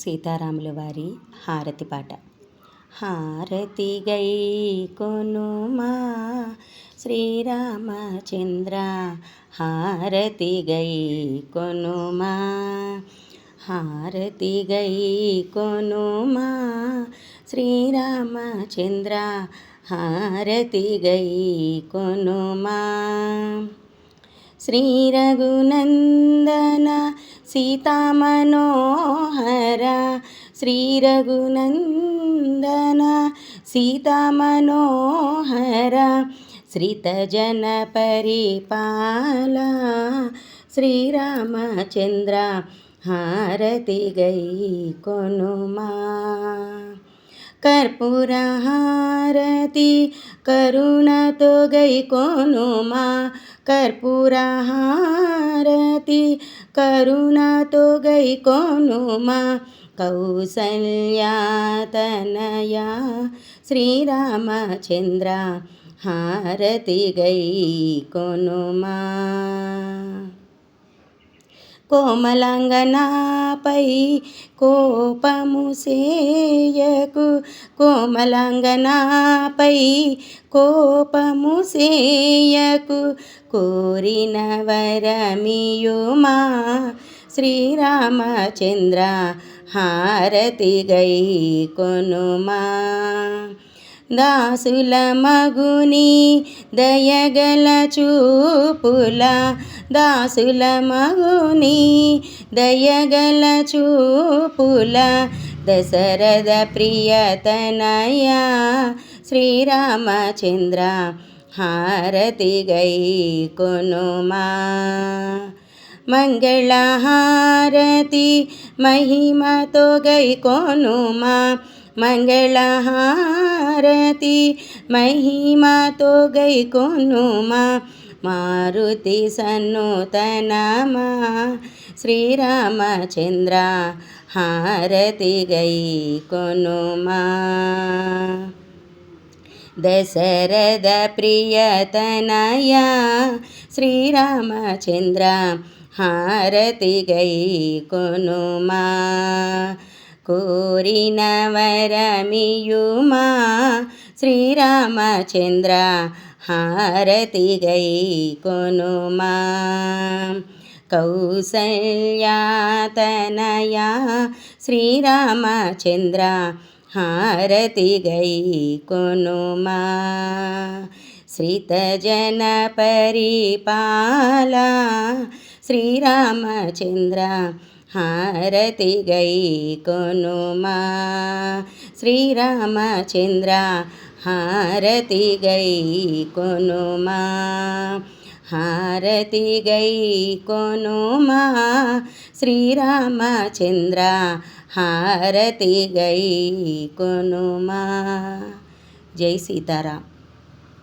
సీతారాముల వారి హారతి పాట. హారతి గై కొనుమా శ్రీరామచంద్ర హారతి గై కొనుమా హారతి గై కొనుమా శ్రీరామచంద్ర హారతి గై కొనుమా శ్రీ రఘునంద సీతామనోహర శ్రీ రఘునందన సీతామనోహర శ్రితజన పరిపాల శ్రీరామచంద్ర హారతి గై కొనుమా. కర్పూరహారతి కరుణతో గై కొనుమా. కర్పూరహారతి ఉన్నతి కరుణతో గై కొనుమా కౌసల్యాతనయా. శ్రీరామచంద్ర హారతి గై కొనుమా కోమలంగనాపై కోపము సేయకు. కోమలంగనాపై కోపము సేయకు. కోరిన వరమియుమా శ్రీరామచంద్ర హారతి గై కొనుమా దాసుల మగుని దయగల చూపుల దాసుల మగుని దయగల చూపుల దశరథ ప్రియతనయ శ్రీరామచంద్ర హారతి గై కొనుమా. మంగళహారతి మహిమతో గై కొనుమా. మంగళహారతి మహిమతో గై కొనుమా మారుతి సన్నుతనమా. శ్రీరామచంద్ర హారతి గై కొనుమా. దశరథ ప్రియతనయ శ్రీరామచంద్ర హారతి గై కొనుమా. కోరిన వరమియుమా శ్రీరామచంద్ర హారతి గై కొనుమా? కౌసల్యాతనయా? శ్రీరామచంద్ర హారతి గై కొనుమా? శ్రీతజన పరిపాల? శ్రీరామచంద్ర హారతి గై కొనుమా. శ్రీరామచంద్ర హారతి గై కొనుమా. హారతి గై కొనుమా. శ్రీరామచంద్ర హారతి గై కొనుమా. జై సీతారాం.